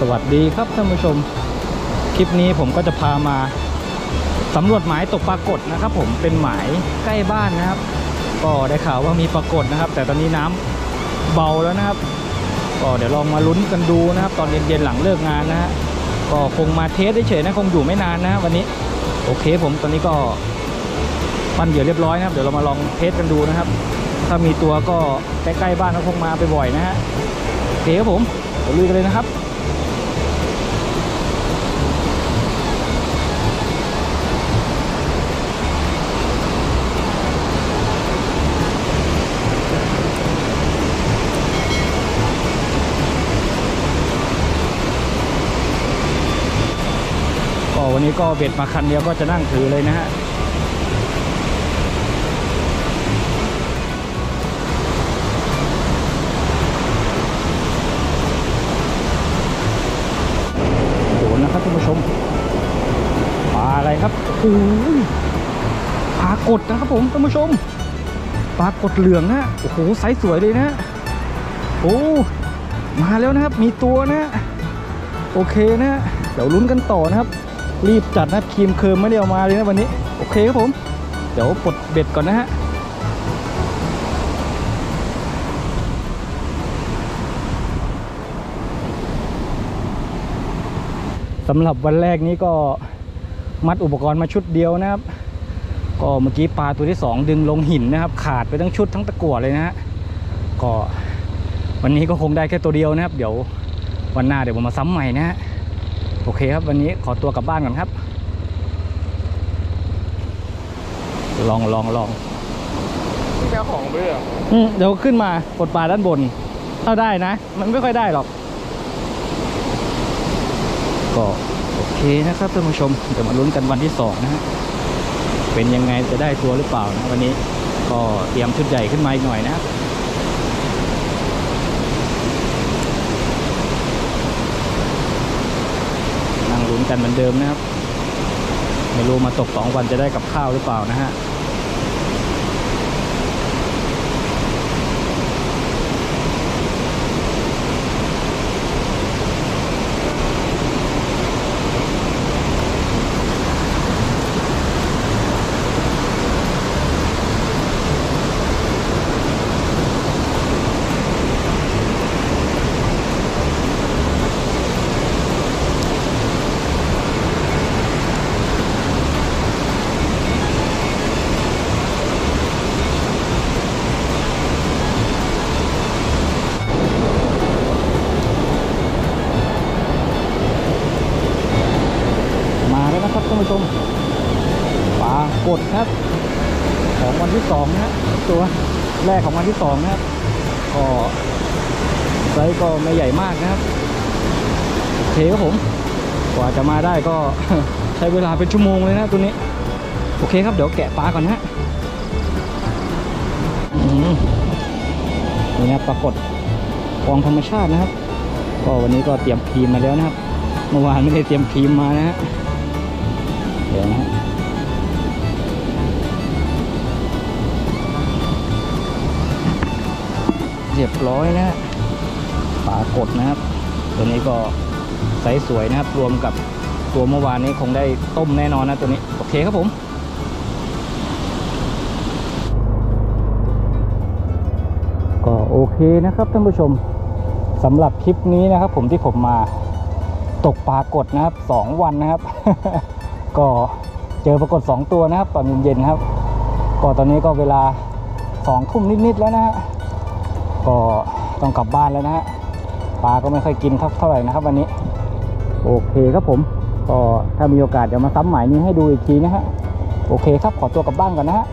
สวัสดีครับท่านผู้ชม คลิปนี้ผมก็จะพามาสำรวจหมายตกปรากฏนะครับ ผมเป็นหมายใกล้บ้านนะครับ ก็ได้ข่าวว่ามีปรากฏนะครับ แต่ตอนนี้น้ำเบาแล้วนะครับ ก็เดี๋ยวลองมาลุ้นกันดูนะครับ ตอนเย็นๆหลังเลิกงานนะฮะก็คงมาเทสเฉยๆนะคงอยู่ไม่นานนะวันนี้โอเคผมตอนนี้ก็ปั้นเหยื่อเรียบร้อยนะครับ เดี๋ยวเรามาลองเทสกันดูนะครับ ถ้ามีตัวก็ใกล้ๆบ้านก็คงมาไปบ่อยนะฮะโอเคครับผมเดี๋ยวลุยกันเลยนะครับ วันนี้ก็เบ็ดมาคันเดียวก็จะนั่งถือเลยนะฮะโดนนะครับท่านผู้ชมปลาอะไรครับโอ้ยปลากดนะครับผมท่านผู้ชมปลากดเหลืองนะโอ้โหไซส์สวยเลยนะโอ้มาแล้วนะครับ มีตัวนะ โอเคนะ เดี๋ยวลุ้นกันต่อนะครับ รีบจัดนะครีมเคิร์มไม่ได้เอามาเลยนะวันนี้ โอเคครับผม เดี๋ยวปลดเบ็ดก่อนนะฮะสำหรับวันแรกนี้ก็มัดอุปกรณ์มาชุดเดียวนะครับ ก็เมื่อกี้ปลาตัวที่สองดึงลงหินนะครับ ขาดไปทั้งชุดทั้งตะกั่วเลยนะฮะก็วันนี้ก็คงได้แค่ตัวเดียวนะครับ เดี๋ยววันหน้าเดี๋ยวผมมาซ้ำใหม่นะฮะ โอเคครับ วันนี้ขอตัวกลับบ้านก่อนครับ ลองลองลองที่แค่ของเบื่ออืมเดี๋ยวขึ้นมากดปลาด้านบน ถ้าได้นะ มันไม่ค่อยได้หรอก ก็โอเคนะครับท่านผู้ชมเดี๋ยวมาลุ้นกันวันที่สองนะฮะเป็นยังไงจะได้ตัวหรือเปล่านะวันนี้ก็เตรียมชุดใหญ่ขึ้นมาอีกหน่อยนะครับนั่งลุ้น กันเหมือนเดิมนะครับ ไม่รู้มาตกสองวันจะได้กับข้าวหรือเปล่านะฮะ มาแล้วนะครับท่าน ผู้ชมปลากดครับ ของวันที่สองนะตัวแรกของวันที่สองนะครับก็ไซส์ก็ไม่ใหญ่มากนะครับเคครับผม กว่าจะมาได้ก็ใช้เวลาเป็นชั่วโมงเลยนะตัวนี้ โอเคครับเดี๋ยวแกะปลาก่อนนะฮะนี่นะปรากฏกองธรรมชาตินะครับ ก็วันนี้ก็เตรียมครีมมาแล้วนะครับ เมื่อวานไม่ได้เตรียมครีมมานะฮะ เรียบร้อยนะปลากดนะครับ ตัวนี้ก็ไซส์สวยนะครับ รวมกับตัวเมื่อวานนี้คงได้ต้มแน่นอนนะตัวนี้ โอเคครับผมก็โอเคนะครับท่านผู้ชมสำหรับคลิปนี้นะครับ ผมที่ผมมาตกปลากดนะครับสองวันนะครับ ก็เจอปรากฏ2ตัวนะครับ ตอนเย็นๆครับ ก็ตอนนี้ก็เวลา2ทุ่มนิดๆแล้วนะฮะ ก็ต้องกลับบ้านแล้วนะฮะปลาก็ไม่ค่อยกินเท่าไหร่นะครับ วันนี้ โอเคครับผม ก็ถ้ามีโอกาสเดี๋ยวมาซ้ำหมายนี้ให้ดูอีกทีนะฮะโอเคครับขอตัวกลับบ้านก่อนนะฮะ